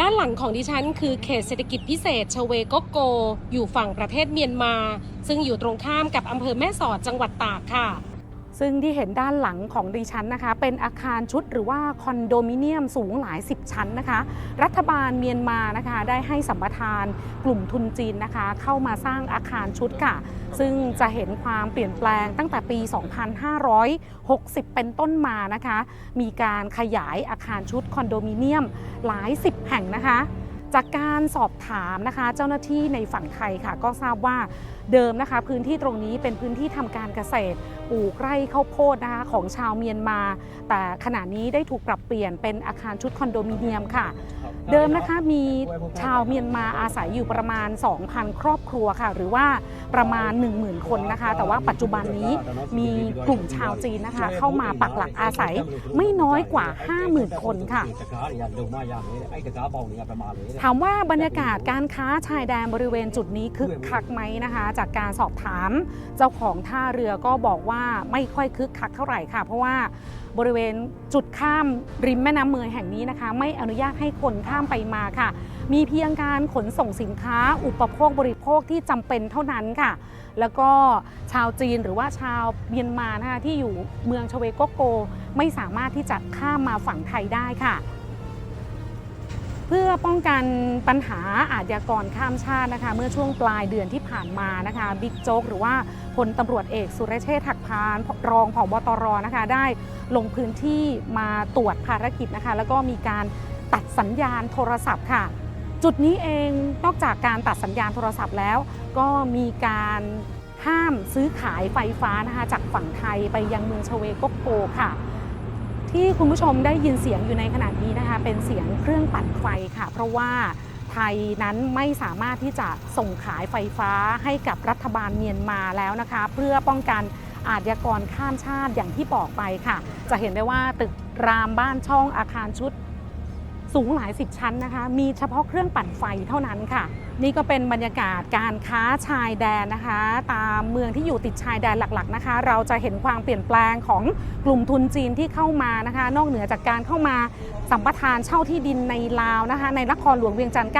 ด้านหลังของดิฉันคือเขตเศรษฐกิจพิเศษชเวโกโก อยู่ฝั่งประเทศเมียนมา ซึ่งอยู่ตรงข้ามกับอำเภอแม่สอดจังหวัดตากค่ะ ซึ่งที่เห็นด้านหลังของดิฉันนะคะ เป็นอาคารชุดหรือว่าคอนโดมิเนียมสูงหลายสิบชั้นนะคะ รัฐบาลเมียนมานะคะ ได้ให้สัมปทานกลุ่มทุนจีนนะคะ เข้ามาสร้างอาคารชุดค่ะ ซึ่งจะเห็นความเปลี่ยนแปลงตั้งแต่ปี 2560 เป็นต้นมานะคะ มีการขยายอาคารชุดคอนโดมิเนียมหลายสิบแห่งนะคะ จากการสอบถามนะคะ เจ้าหน้าที่ในฝั่งไทยค่ะ ก็ทราบว่าเดิมนะคะ พื้นที่ตรงนี้เป็นพื้นที่ทำการเกษตรปลูกไร่ข้าวโพดนะคะของชาวเมียนมา แต่ขณะนี้ได้ถูกปรับเปลี่ยนเป็นอาคารชุดคอนโดมิเนียมค่ะ เดิมนะคะมีชาวเมียนมาอาศัยอยู่ประมาณ 2,000 ครอบครัวค่ะ หรือว่าประมาณ 10,000 คนนะคะ แต่ว่าปัจจุบันนี้มีกลุ่มชาวจีนนะคะ เข้ามาปักหลักอาศัยไม่น้อยกว่า 50,000 คนค่ะถามว่าบรรยากาศการค้าชายแดนบริเวณจุดนี้คึกคักไหมนะคะ จากการสอบถามเจ้าของท่าเรือก็บอกว่าไม่ค่อยคึกคักเท่าไหร่ค่ะ เพราะว่าบริเวณจุดข้ามริมแม่น้ำเมยแห่งนี้นะคะ ไม่อนุญาตให้คนข้ามไปมาค่ะ มีเพียงการขนส่งสินค้าอุปโภคบริโภคที่จำเป็นเท่านั้นค่ะ แล้วก็ชาวจีนหรือว่าชาวเมียนมานะคะที่อยู่เมืองชเวโกโก ไม่สามารถที่จะข้ามมาฝั่งไทยได้ค่ะ เพื่อป้องกันปัญหาอาชญากรข้ามชาตินะคะ เมื่อช่วงปลายเดือนที่ผ่านมานะคะบิ๊กโจ๊กหรือว่าพลตำรวจเอกสุรเชษฐ์หักพานรองผบตรนะคะได้ลงพื้นที่มาตรวจภารกิจนะคะ แล้วก็มีการตัดสัญญาณโทรศัพท์ค่ะ จุดนี้เองนอกจากการตัดสัญญาณโทรศัพท์แล้ว ก็มีการห้ามซื้อขายไฟฟ้านะคะจากฝั่งไทยไปยังเมืองชเวโกโกค่ะ ที่คุณผู้ชมได้ยินเสียงอยู่ในขณะนี้นะคะ เป็นเสียงเครื่องปั่นไฟค่ะ เพราะว่าไทยนั้นไม่สามารถที่จะส่งขายไฟฟ้าให้กับรัฐบาลเมียนมาแล้วนะคะ เพื่อป้องกันอาชญากรข้ามชาติอย่างที่บอกไปค่ะ จะเห็นได้ว่าตึกรามบ้านช่องอาคารชุด สูงหลายสิบชั้นนะคะ มีเฉพาะเครื่องปั่นไฟเท่านั้นค่ะ นี่ก็เป็นบรรยากาศการค้าชายแดนนะคะ ตามเมืองที่อยู่ติดชายแดนหลักๆนะคะ เราจะเห็นความเปลี่ยนแปลงของกลุ่มทุนจีนที่เข้ามานะคะ นอกเหนือจากการเข้ามาสัมปทานเช่าที่ดินในลาวนะคะ ในนครหลวงเวียงจันทร์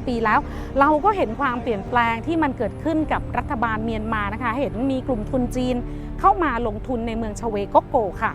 99 ปีแล้ว เราก็เห็นความเปลี่ยนแปลงที่มันเกิดขึ้นกับรัฐบาลเมียนมานะคะ เห็นมีกลุ่มทุนจีนเข้ามาลงทุนในเมืองชเวโกโกค่ะ